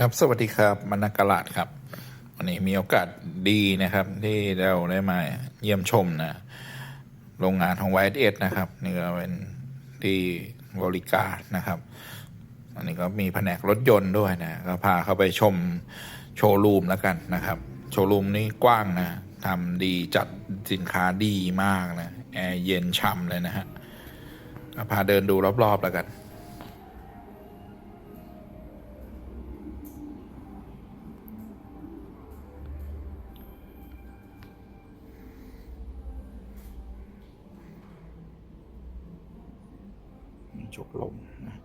ครับสวัสดีครับมนักกลาดครับ วันนี้มีโอกาสดีนะครับ ที่เราได้มาเยี่ยมชมนะ โรงงานของไวท์เอ็ดนะครับ นี่ก็เป็นที่บริการนะครับ อันนี้ก็มีแผนกรถยนต์ด้วยนะ ก็พาเข้าไปชมโชว์รูมแล้วกันนะครับ โชว์รูมนี่กว้างนะทำดีจัดสินค้าดีมากนะ แอร์เย็นช่ำเลยนะฮะพาเดินดูรอบๆแล้วกัน ลมนะ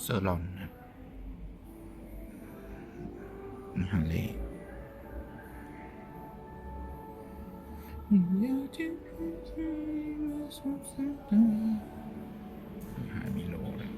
เซอร์ลอนนะฮันเล่ หามิโลเลย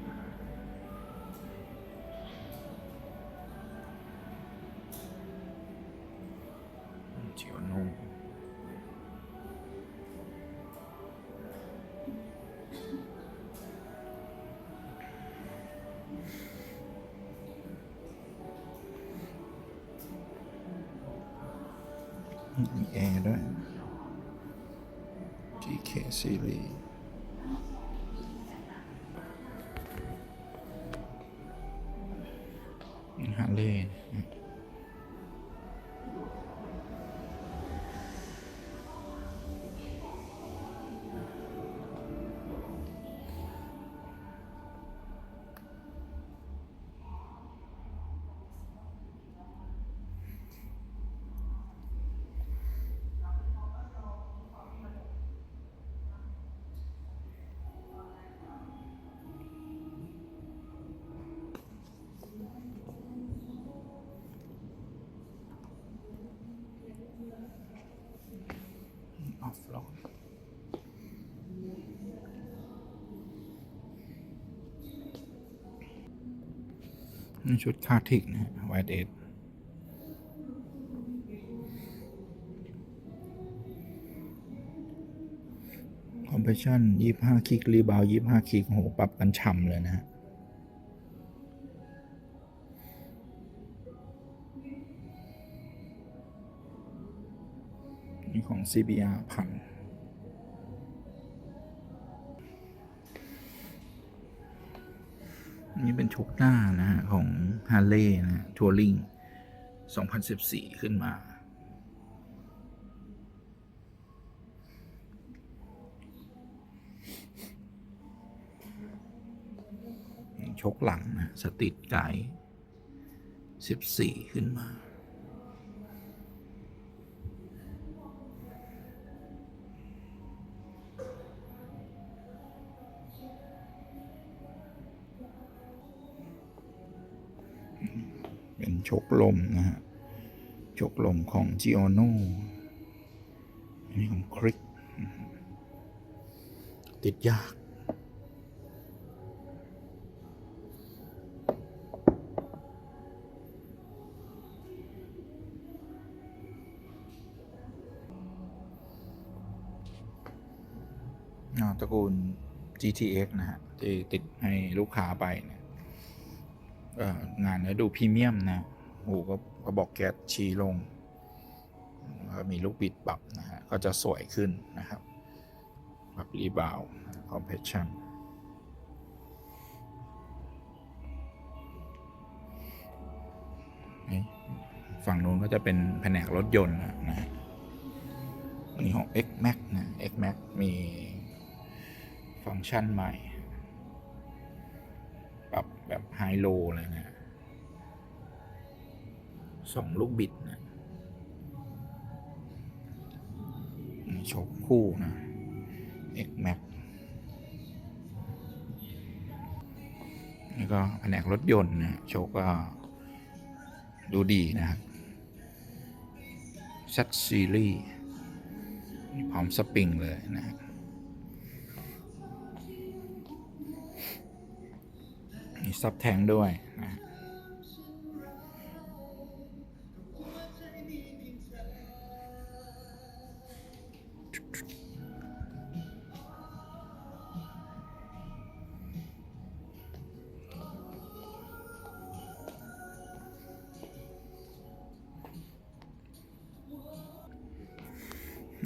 เจียวโนมีแอร์ด้วย GK Series ฮาเล ชุดคาทิกนะไวท์เดคอมเพรสชั่นยี่ห้าคลิก รีบาวยี่ห้าคลิก โห ปรับกันฉ่ำเลยนะฮะนี่ของ CBR พัน นี่เป็นชุกหน้านะฮะของฮาร์เลย์นะทัวริง2014 ขึ้นมา ชกหลังนะ สติดไกด์14 ขึ้นมา ชกลมนะฮะชกลมของ g i o n o อันนี้ของคริก ติดยากอ่าตระกูล GTX นะฮะที่ติดให้ลูกค้าไปเนี่ยเอ่อ งานเนี่ยดูพรีเมียมนะหูก็ก็บอกแก๊สชี้ลงมีลูกบิดปรับนะฮะก็จะสวยขึ้นนะครับปรับรีบาวคอมเพรสชั่นฝั่งนู้นก็จะเป็นแผนกรถยนต์นะนะฮะอันนี้ของ X Max นะ X Max มีฟังก์ชันใหม่ ปรับแบบไฮโลเลยนะ สองลูกบิดนะโชคคู่นะ X Max นี่ก็แผนกรถยนต์นะโชคก็ดูดีนะครับซัดซีรีส์พร้อมสปริงเลยนะครับมีซับแทงด้วยนะ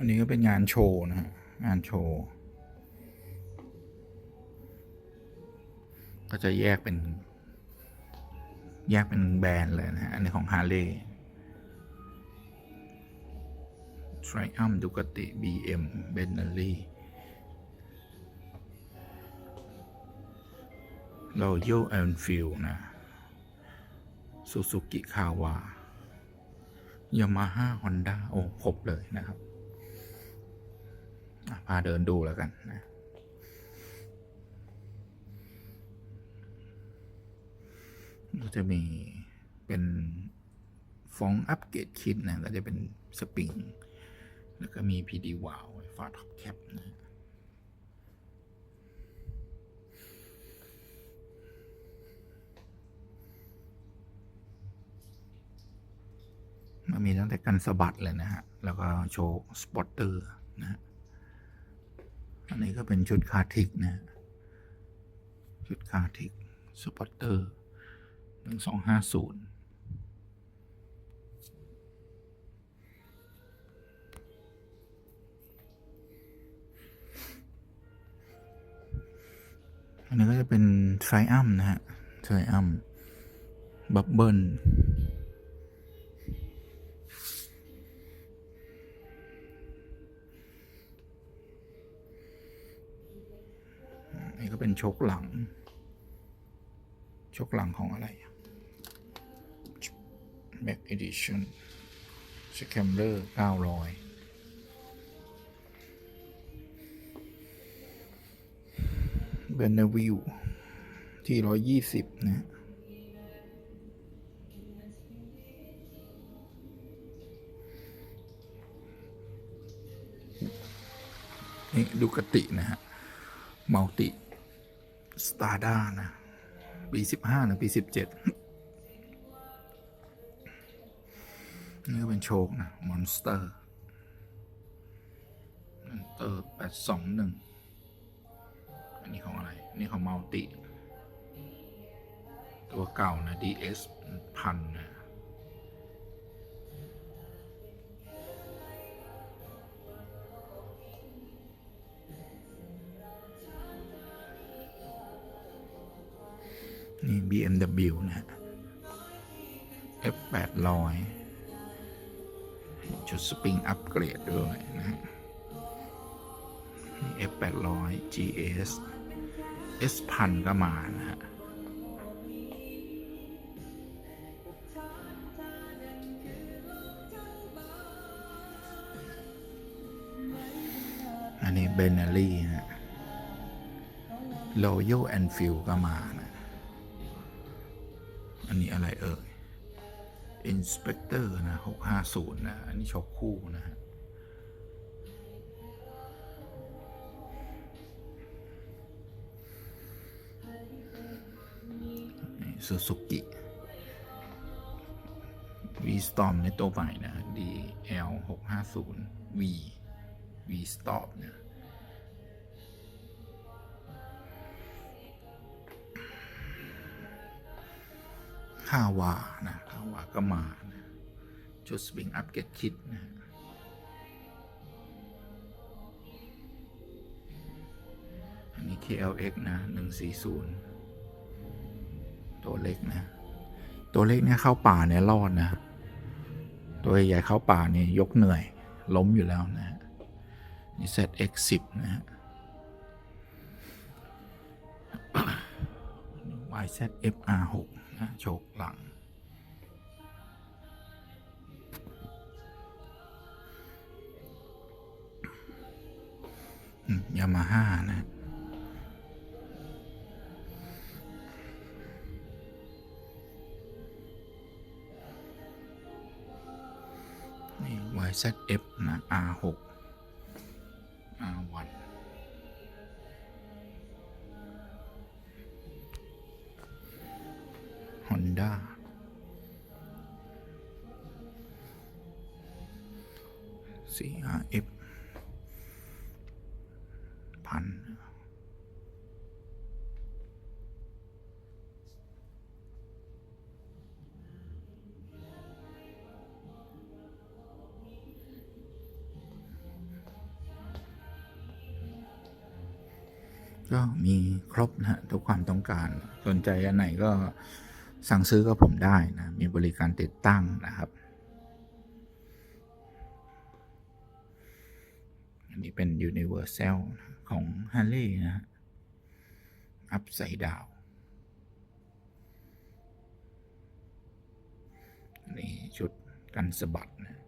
อันนี้ก็เป็นงานโชว์นะฮะงานโชว์ก็จะแยกเป็น แยกเป็นแบรนด์เลยนะฮะอันนี้ของ Harley Triumph Ducati BM Benelli Royal Enfield นะ Suzuki Kawa Yamaha Honda โอ้ครบเลยนะครับ พาเดินดูแล้วกันนะก็จะมีเป็นฟองอัปเกรดคิดนะก็จะเป็นสปริง แล้วก็มีพีดีวาลฝาท็อปแคปนะมันมีตั้งแต่กันสะบัดเลยนะฮะ แล้วก็โชว์สปอตเตอร์นะฮะ อันนี้ก็เป็นชุดคาทิกนะชุดคาทิกสปอตเตอร์หนึ่งสองห้าศูนย์อันนี้ก็จะเป็นไทรอัมนะฮะไทรอัมบับเบิล ก็เป็นชคหลังชคหลังของอะไรแบ็กเอดิชั่นสแคมเลอร์เก้าร้อยเบนวิวที่ร้อยยี่สิบนะนี่ดูกตินะฮะมัลติ สตาร์ด้านะ ปีสิบห้าหรือปีสิบเจ็ดนี่ก็เป็นโชคนะ มอนสเตอร์มอนสเตอร์แปดสองหนึ่งอันนี้ของอะไร นี่ของมัลติ ตัวเก่านะ DS พันนะ นี่ BMW นะฮะ F 8 0 0ชุดสปริงอัปเกรดด้วยนะ F 8 0 0 GS S พันก็มานะฮะอันนี้เบนเนอรี่นะ Royal Enfield ก็มานะ อันนี้อะไรเอ่ย Inspector นะ650 นะ อันนี้ชกคู่นะฮะซูซูกิ V Storm ในตัวใหม่นะ DL 650 V V Storm นะ ข้าวานะข้าวาก็มานะชุดสปริงอัพเกตคิดนะอันนี้ KLX นะ 140 ตัวเล็กนะ ตัวเล็กเนี่ยเข้าป่าเนี่ยรอดนะ ตัวใหญ่เข้าป่าเนี่ยยกเหนื่อย ล้มอยู่แล้วนะนี่ ZX10 นะฮะ YZFR6 ะโชกหลัง ยามาฮ่านะนี่ YZF นะ R6 ด้าสี่ห้าเอฟพันก็มีครบนะฮะทุกความต้องการสนใจอันไหนก็ สั่งซื้อกับผมได้นะมีบริการติดตั้งนะครับอันนี้เป็น Universal ของ Harley นะฮะ Upside Down นี่ชุดกันสะบัดนะ